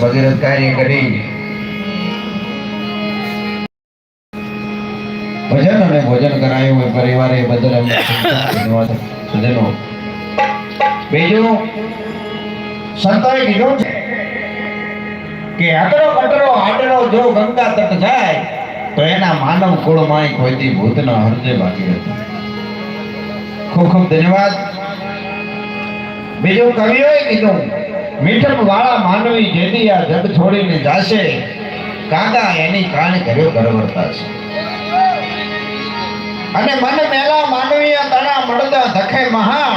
ભગીરથ કાર્ય કરી. ભજન અને ભોજન કરાયું હોય, પરિવારે બદલ અમને ધન્યવાદ સજનો બીજું, સંતોએ કીધું છે કે અકડો કટરો આડરો જો ગંગા તટ જાય, તો એના માનવ કુળમાં કોઈથી ભૂતના હૃદય બાકી રહેતું. ખૂબ ખૂબ ધન્યવાદ. બીજું કવિઓએ કીધું મીઠપ વાળા માનવી જેદી આ જગ છોડીને જાશે, કાકા એની કાન ઘરે ગરવડતા છે. અને મન મેલા માનવીય તણા મળતા ધખે મહા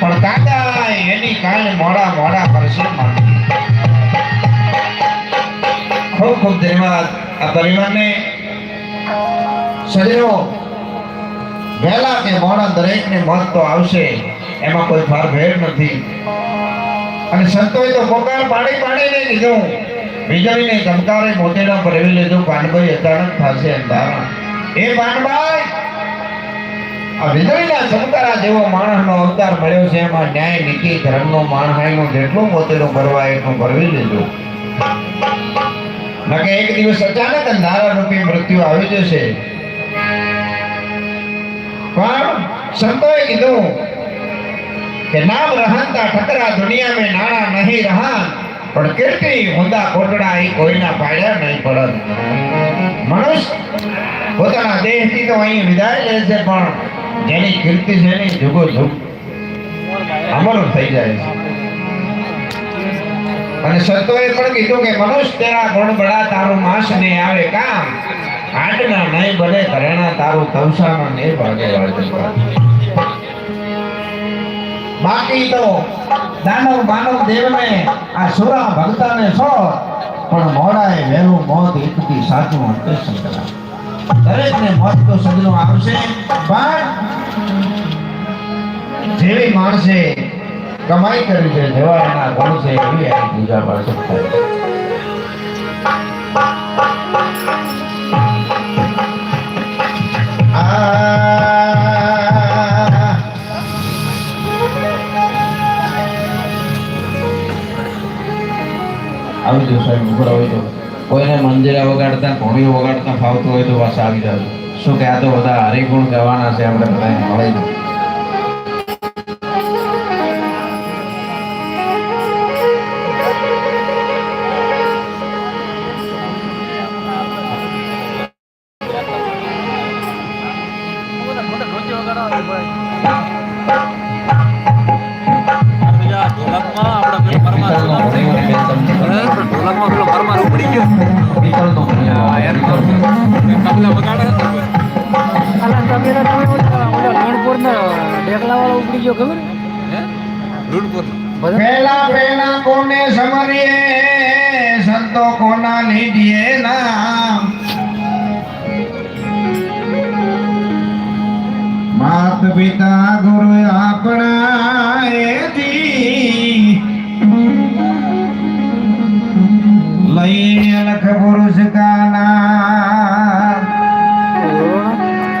પણ કાકા એની કાન મોડા મોડા કરશે ખૂબ ખૂબ ધન્યવાદ આ પરિવારને. સજનો વહેલા કે મોડા દરેકને મત તો આવશે, એમાં કોઈ ફાર ભેર નથી. અને સંતોએ તો પોકાર પાડી પાડીને કીધું વીજળીને ધમકારે મોતીડા ભરવી લીધું પાનભાઈ અચાનક થશે અંધારા એ પાનભાઈ અવતાર મળ્યો એમાં ન્યાય નીતિ ધર્મનો માણસાઈનો જેટલું મોતીડું ભરવા એટલું ભરવી લીધું નકે એક દિવસ અચાનક અંધારા રૂપી મૃત્યુ આવી જશે. પણ સંતોએ કીધું કે નામ રહનતા ઠકરા દુનિયા મે નાણા નહીં રહાન પણ કીર્તિ હોંદા કોટડા એ કોઈના પાડ્યા નહીં પડત મનુષ્ય પોતાના દેહથી તો અહીં વિદાય લે છે, પણ જેની કીર્તિ છે એની જુગો જુગ અમર થઈ જાય છે. અને સંતોએ પણ કીધું કે મનુષ્ય તેરા ગુણ બળા તારું માસ ને આવે. કામ આટના નહીં બને, ઘરેણા તારું તવસામાં નહીં ભાગે બાકી તો દાનવ માનવ દેવને આ સુરા ભક્તાને સો પણ મોડાએ વહેલું મોત એકથી સાચું અંતે સંકળા દરેકને મોત તો સજનો આવશે, પણ જેવી માણસે કમાઈ કરી છે, જેવા એના છે, એવી એની પૂજા પાછળ થાય આવી સાહેબ ઉભરા હોય તો. કોઈને મંદિરે વગાડતા ઘોડીઓ વગાડતા ફાવતું હોય તો પાછા આવી જાવ શું કે આ તો બધા હરિગુણ ગાવાના છે, આપણે બધા મળે ઉપડી ગયો ખબર? પેલા પેલા કોને સમરીએ સંતો કોના લીધીએ નામ? માત પિતા ગુરુ આપણા એથી લઈ અલખ પુરુષ કા નામ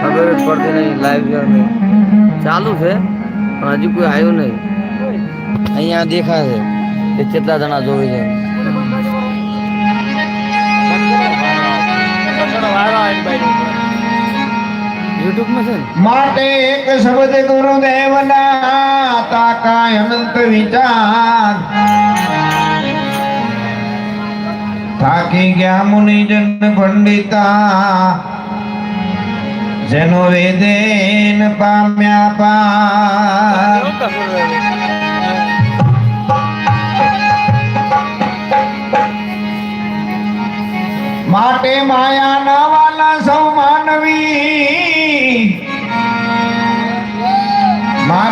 ખબર જ પડતી નહીં લાઈવ ચાલુ છે? પણ હજી કોઈ આવ્યું નહીં. અહીંયા દેખાશે કે કેટલા જણા જોવે છે. યુટ્યુબમાં છે ને? માટે એક શબ્દ ગુરુદેવના તાકા અનંત વિચાર. થાકી ગયા મુનિજન પંડિતા જેનો વેદેન પામ્યા પાર.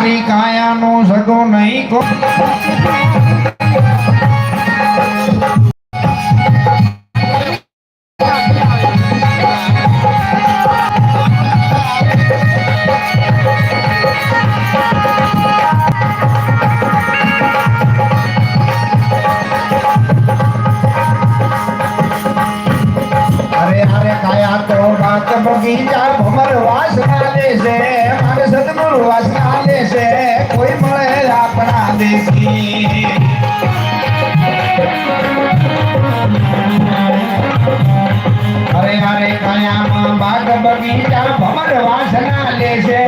મારી કાયાનો સગો નહીં કો. અરે અરે કાયા તો વાત બગીચા ભમર વાસના વાસના લે છે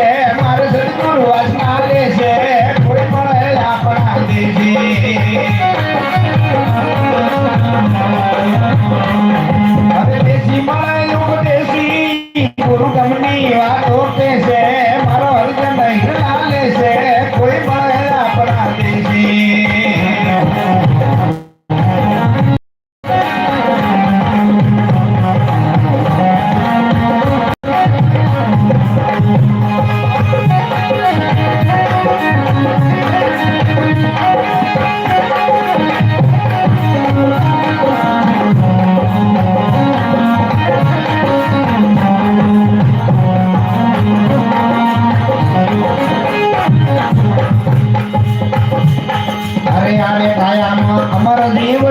અરે દેશી મળે દેશી ગુરુ તમને વાતો કે છે. દયાળે ભાયા અમર દેવ